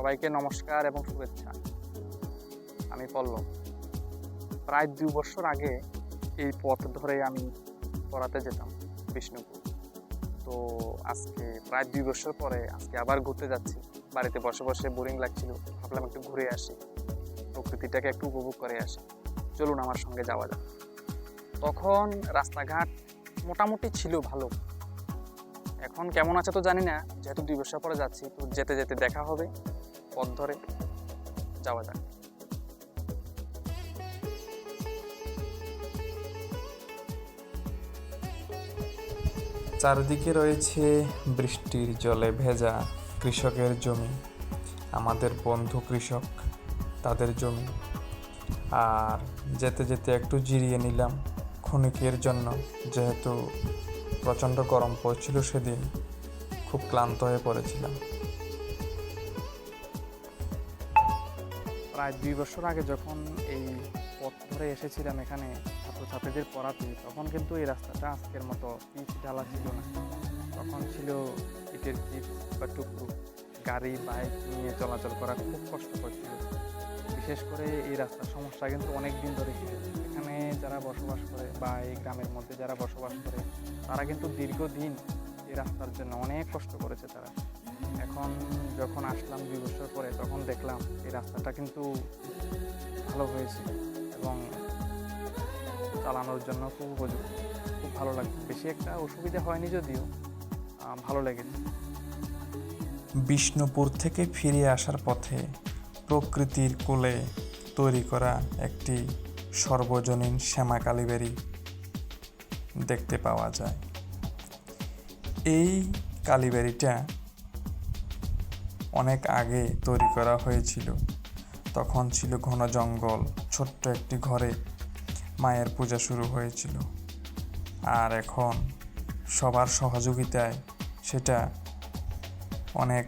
সবাইকে নমস্কার এবং শুভেচ্ছা। আমি পল্লব। প্রায় দুই বছর আগে এই পথ ধরে আমি পড়াতে যেতাম বিষ্ণুপুর। তো আজকে প্রায় দুই বছর পরে আজকে আবার ঘুরতে যাচ্ছি। বাড়িতে বসে বসে বোরিং লাগছিল। ভাবলাম একটু ঘুরে আসি। প্রকৃতিটাকে একটু উপভোগ করে আসি। চলুন আমার সঙ্গে যাওয়া যাক। তখন রাস্তাঘাট মোটামুটি ছিল ভালো। এখন কেমন আছে তো জানি না। যেহেতু দুই বছর পরে যাচ্ছি, তো যেতে যেতে দেখা হবে। পথ ধরে যাওয়া যাক চারদিকে রয়েছে বৃষ্টির জলে ভেজা কৃষকের জমি। আমাদের বন্ধু কৃষক, তাদের জমি। আর যেতে যেতে একটু জিরিয়ে নিলাম ক্ষণিকের জন্য, যেহেতু প্রচণ্ড গরম পড়ছিল সেদিন। খুব ক্লান্ত হয়ে পড়েছিলাম। প্রায় দুই বছর আগে যখন এই পথ ধরে এসেছিলাম এখানে ছাত্রছাত্রীদের পড়াতে, তখন কিন্তু এই রাস্তাটা আজকের মতো পিচ ঢালা ছিল না। তখন ছিল ইটের চিপ বা টুকরু। গাড়ি, বাইক নিয়ে চলাচল করা খুব কষ্টকর ছিল। বিশেষ করে এই রাস্তার সমস্যা কিন্তু অনেক দিন ধরে এখানে যারা বসবাস করে বা এই গ্রামের মধ্যে যারা বসবাস করে, তারা কিন্তু দীর্ঘদিন এই রাস্তার জন্য অনেক কষ্ট করেছে তারা। এখন যখন আসলাম দুই বছর পরে, তখন দেখলাম এই রাস্তাটা কিন্তু ভালো হয়েছে এবং চালানোর জন্য খুব উপযুক্ত, খুব ভালো লাগে। বেশি একটা অসুবিধা হয়নি যদিও ভালো লেগেছে। বিষ্ণুপুর থেকে ফিরে আসার পথে প্রকৃতির কোলে তৈরি করা একটি সর্বজনীন শ্যামা কালীবাড়ি দেখতে পাওয়া যায়। এই কালীবাড়িটা অনেক আগে তৈরি করা হয়েছিল। তখন ছিল ঘন জঙ্গল, ছোট্ট একটি ঘরে মায়ের পূজা শুরু হয়েছিল। আর এখন সবার সহযোগিতায় সেটা অনেক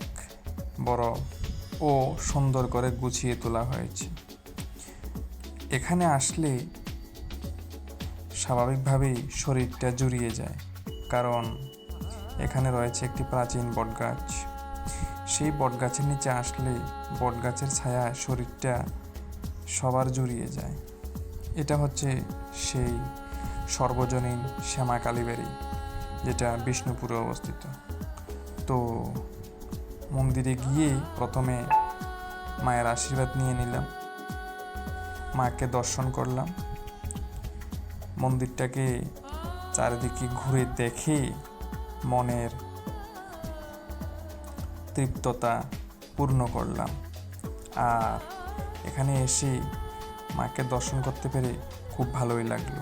বড় ও সুন্দর করে গুছিয়ে তোলা হয়েছে। এখানে আসলে স্বাভাবিকভাবেই শরীরটা জুড়িয়ে যায়, কারণ এখানে রয়েছে একটি প্রাচীন বটগাছ। সেই বটগাছের নিচে আসলে বটগাছের ছায়া শরীরটা সবার জুড়িয়ে যায়। এটা হচ্ছে সেই সর্বজনীন শ্যামা কালীবাড়ি যেটা বিষ্ণুপুরে অবস্থিত। তো মন্দিরে গিয়ে প্রথমে মায়ের আশীর্বাদ নিয়ে নিলাম। মাকে দর্শন করলাম। মন্দিরটাকে চারিদিকে ঘুরে দেখে মনের তৃপ্ততা পূর্ণ করলাম। আর এখানে এসে মাকে দর্শন করতে পেরে খুব ভালোই লাগল।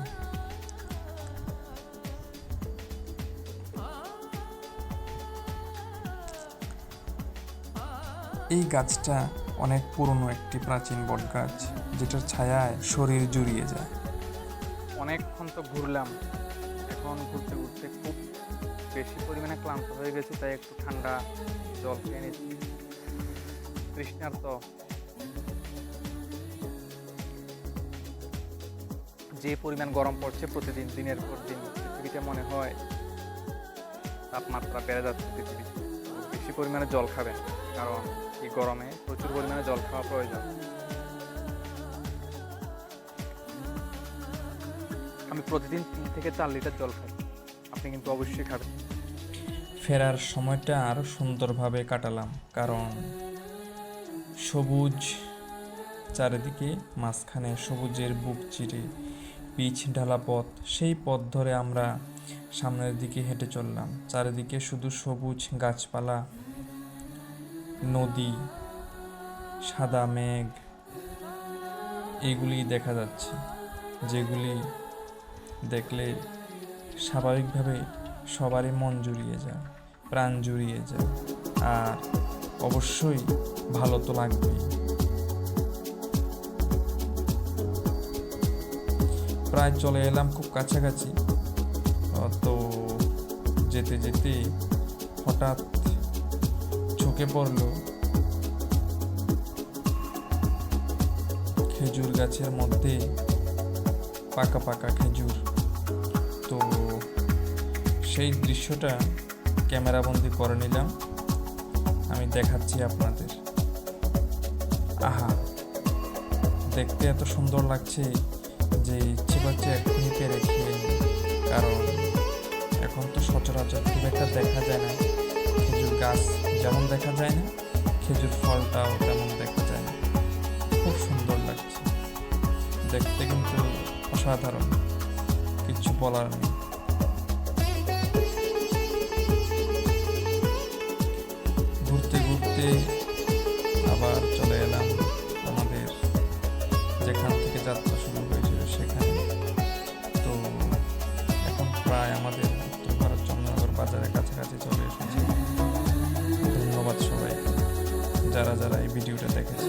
এই গাছটা অনেক পুরনো একটি প্রাচীন বট গাছ, যেটার ছায়ায় শরীর জুড়িয়ে যায়। অনেকক্ষণ তো ঘুরলাম। এখন ঘুরতে ঘুরতে খুব বেশি পরিমাণে ক্লান্ত হয়ে গেছি, তাই একটু ঠান্ডা জল খেয়ে নিচ্ছি। তৃষ্ণার্ত। যে পরিমাণ গরম পড়ছে প্রতিদিন, দিনের পর দিন, পৃথিবীতে মনে হয় তাপমাত্রা বেড়ে যাচ্ছে পৃথিবীতে। বেশি পরিমাণে জল খাবেন, কারণ এই গরমে প্রচুর পরিমাণে জল খাওয়া প্রয়োজন। আমি প্রতিদিন তিন থেকে চার লিটার জল খাই। আপনি কিন্তু অবশ্যই খাবেন। ফেরার সময়টা আরও সুন্দরভাবে কাটালাম, কারণ সবুজ চারিদিকে মাঝখানে সবুজের বুক চিরে পিচ ঢালা পথ, সেই পথ ধরে আমরা সামনের দিকে হেঁটে চললাম। চারিদিকে শুধু সবুজ গাছপালা, নদী, সাদা মেঘ এগুলি দেখা যাচ্ছে, যেগুলি দেখলে স্বাভাবিকভাবে সবারই মন জুড়িয়ে যায়, প্রাণ জুড়িয়ে যায়। আর অবশ্যই ভালো তো লাগবেই। প্রায় চলে এলাম খুব কাছাকাছি। তো যেতে যেতে হঠাৎ চোখে পড়ল খেজুর গাছের মধ্যে পাকা পাকা খেজুর। সেই দৃশ্যটা ক্যামেরাবন্দি করে নিলাম। আমি দেখাচ্ছি আপনাদের। আহা, দেখতে এত সুন্দর লাগছে যে ইচ্ছে করছে এক্ষুনি পেরে খেয়ে কারণ এখন তো সচরাচর খুব একটা দেখা যায় না। খেজুর গাছ যেমন দেখা যায় না, খেজুর ফলটাও তেমন দেখা যায় না। খুব সুন্দর লাগছে। দেখতে কিন্তু অসাধারণ। কিছু বলার নেই। ঘুরতে আবার চলে এলাম আমাদের যেখান থেকে যাত্রা শুরু হয়েছিল সেখানে। তো এখন প্রায় আমাদের উত্তর ভারত চন্দ্রনগর বাজারের কাছাকাছি চলে এসেছি। ধন্যবাদ সবাই যারা যারা এই ভিডিওটা দেখেছে